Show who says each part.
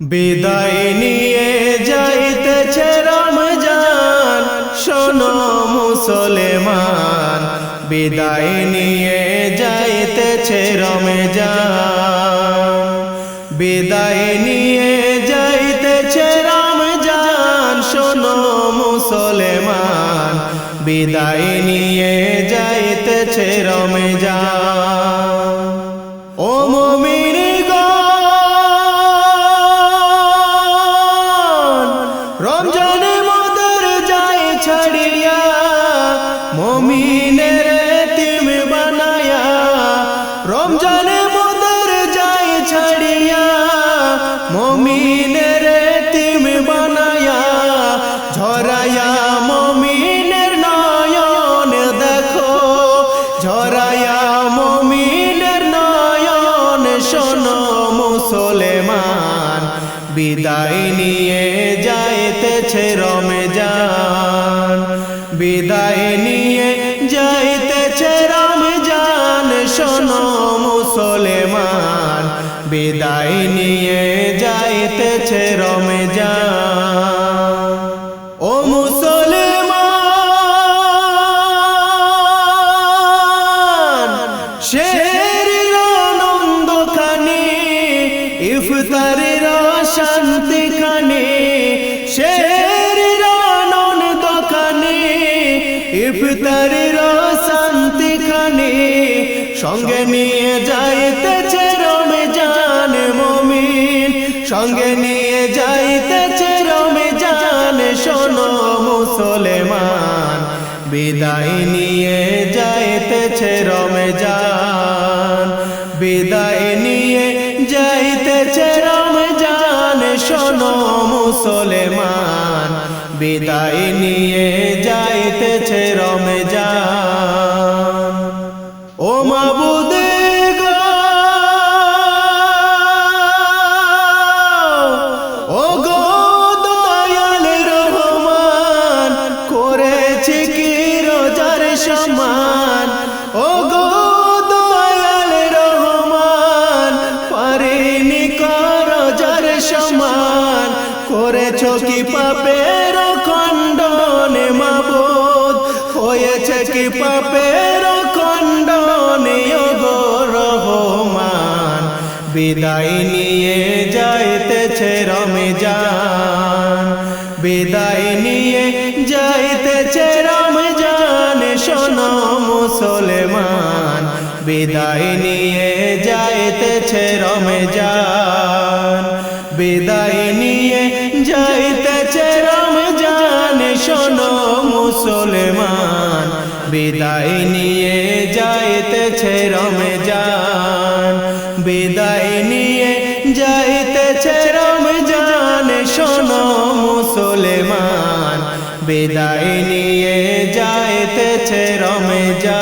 Speaker 1: বিদায় নিয়ে যাইতেছে রমজান, শোনো মুসলমান, বিদায় নিয়ে যাইতেছে রমজান, বিদায় নিয়ে যাইতেছে রমজান, শোনো মুসলমান, বিদায় নিয়ে যাইতেছে রমজান। ছাড়িয়া মমিনের তিম বানায়া রমজানে মদর যায় ছাড়িয়া মমিনের তিম বানায়া ঝরায়া মমিনের নয়ন দেখো ঝরায়া মমিনের নয়ন শোনো মুসলমান বিদায় নিয়ে যাইতেছে রমজান বিদায় নিয়ে যাইতেছে রমজান শোনো মুসলমান। বিদায় নিয়ে যাইতেছে রমজান। ইফতারের শান্তি ইফতারের শান্তি খানে সঙ্গে নিয়ে যাইতেছে রমজান মমিন। সঙ্গে নিয়ে যাইতেছে রমজান, শোনো মুসলমান। বিদায় নিয়ে যাইতেছে রমজান। বিদায় নিয়ে যাইতেছে রমজান, শোনো মুসলমান। বিদায় নিয়ে যাইতেছে রমজান। ও মাবুদ করেছে কি রোজার সমান? ও গো দয়াল রহমান, পারিনি রোজার সমান? করেছ কি পাপের হয়েছে কি পাপের খণ্ডন গো রহমান। বিদায় নিয়ে যাইতেছে রমজান। বিদায় নিয়ে যাইতেছে রমজান, শোনো মুসলমান। বিদায় নিয়ে যাইতেছে রমজান। বিদায় বিদায় নিয়ে যাইতেছে রমজান। বিদায় নিয়ে যাইতেছে রমজান শোনো মুসলমান। বিদায় নিয়ে যাইতেছে রমজান।